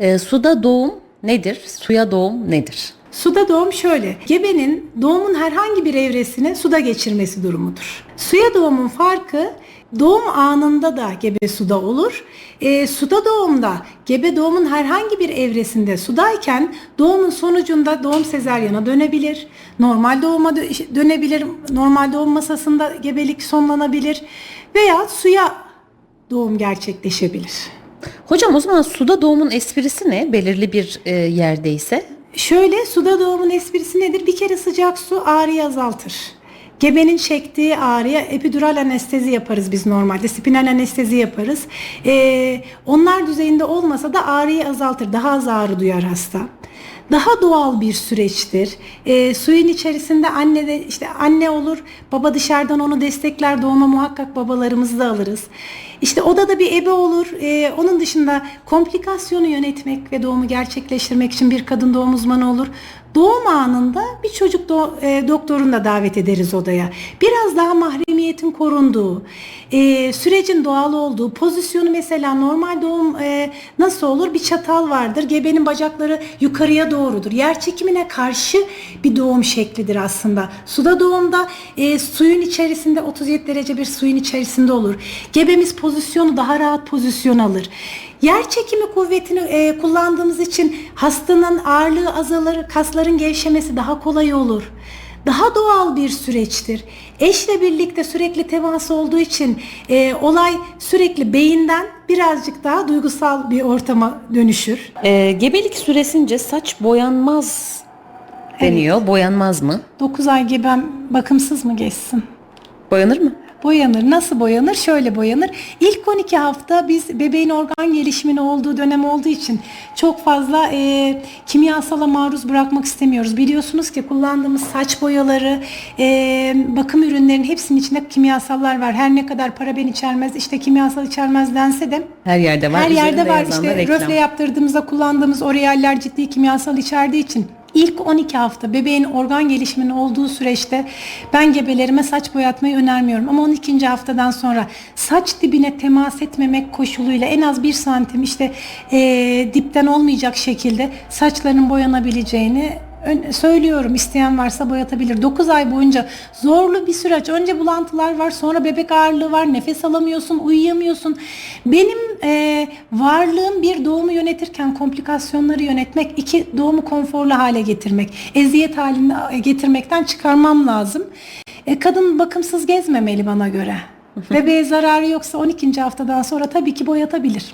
Ee, suda doğum nedir? Suya doğum nedir? Suda doğum şöyle. Gebenin doğumun herhangi bir evresini suda geçirmesi durumudur. Suya doğumun farkı doğum anında da gebe suda olur. E, suda doğumda gebe doğumun herhangi bir evresinde sudayken doğumun sonucunda doğum sezaryana dönebilir. Normal doğuma dö- dönebilir. Normal doğum masasında gebelik sonlanabilir. Veya suya doğum gerçekleşebilir. Hocam o zaman suda doğumun esprisi ne? Belirli bir e, yerdeyse. Şöyle suda doğumun esprisi nedir? Bir kere sıcak su ağrıyı azaltır. Gebenin çektiği ağrıya epidural anestezi yaparız biz normalde. Spinal anestezi yaparız. Ee, onlar düzeyinde olmasa da ağrıyı azaltır. Daha az ağrı duyar hasta. Daha doğal bir süreçtir. Ee, suyun içerisinde anne de işte anne olur, baba dışarıdan onu destekler. Doğuma muhakkak babalarımızı da alırız. İşte odada bir ebe olur. Ee, onun dışında komplikasyonu yönetmek ve doğumu gerçekleştirmek için bir kadın doğum uzmanı olur. Doğum anında bir çocuk do- e, doktorunu da davet ederiz odaya. Biraz daha mahremiyetin korunduğu, e, sürecin doğal olduğu, pozisyonu mesela normal doğum e, nasıl olur? Bir çatal vardır. Gebenin bacakları yukarıya doğrudur. Yer çekimine karşı bir doğum şeklidir aslında. Suda doğumda e, suyun içerisinde 37 derece bir suyun içerisinde olur. Gebemiz pozisyonu daha rahat pozisyon alır. Yer çekimi kuvvetini e, kullandığımız için hastanın ağırlığı azalır, kasların gevşemesi daha kolay olur. Daha doğal bir süreçtir. Eşle birlikte sürekli temas olduğu için e, olay sürekli beyinden birazcık daha duygusal bir ortama dönüşür. Ee, gebelik süresince saç boyanmaz deniyor. Boyanmaz mı? 9 ay gebem bakımsız mı geçsin? Boyanır mı? Boyanır. Nasıl boyanır? Şöyle boyanır. İlk 12 hafta biz bebeğin organ gelişiminin olduğu dönem olduğu için çok fazla e, kimyasala maruz bırakmak istemiyoruz. Biliyorsunuz ki kullandığımız saç boyaları, e, bakım ürünlerinin hepsinin içinde kimyasallar var. Her ne kadar paraben içermez, işte kimyasal içermez dense de Her yerde var. her yerde var. İşte reklam. röfle yaptırdığımızda kullandığımız orealler ciddi kimyasal içerdiği için ilk 12 hafta bebeğin organ gelişiminin olduğu süreçte ben gebelerime saç boyatmayı önermiyorum. Ama 12. haftadan sonra saç dibine temas etmemek koşuluyla en az 1 santim işte eee, dipten olmayacak şekilde saçların boyanabileceğini söylüyorum. İsteyen varsa boyatabilir. 9 ay boyunca zorlu bir süreç. Önce bulantılar var, sonra bebek ağırlığı var, nefes alamıyorsun, uyuyamıyorsun. Benim e, varlığım bir doğumu yönetirken komplikasyonları yönetmek, iki doğumu konforlu hale getirmek, eziyet haline getirmekten çıkarmam lazım. E, kadın bakımsız gezmemeli bana göre. Bebeğe zararı yoksa 12. haftadan sonra tabii ki boyatabilir.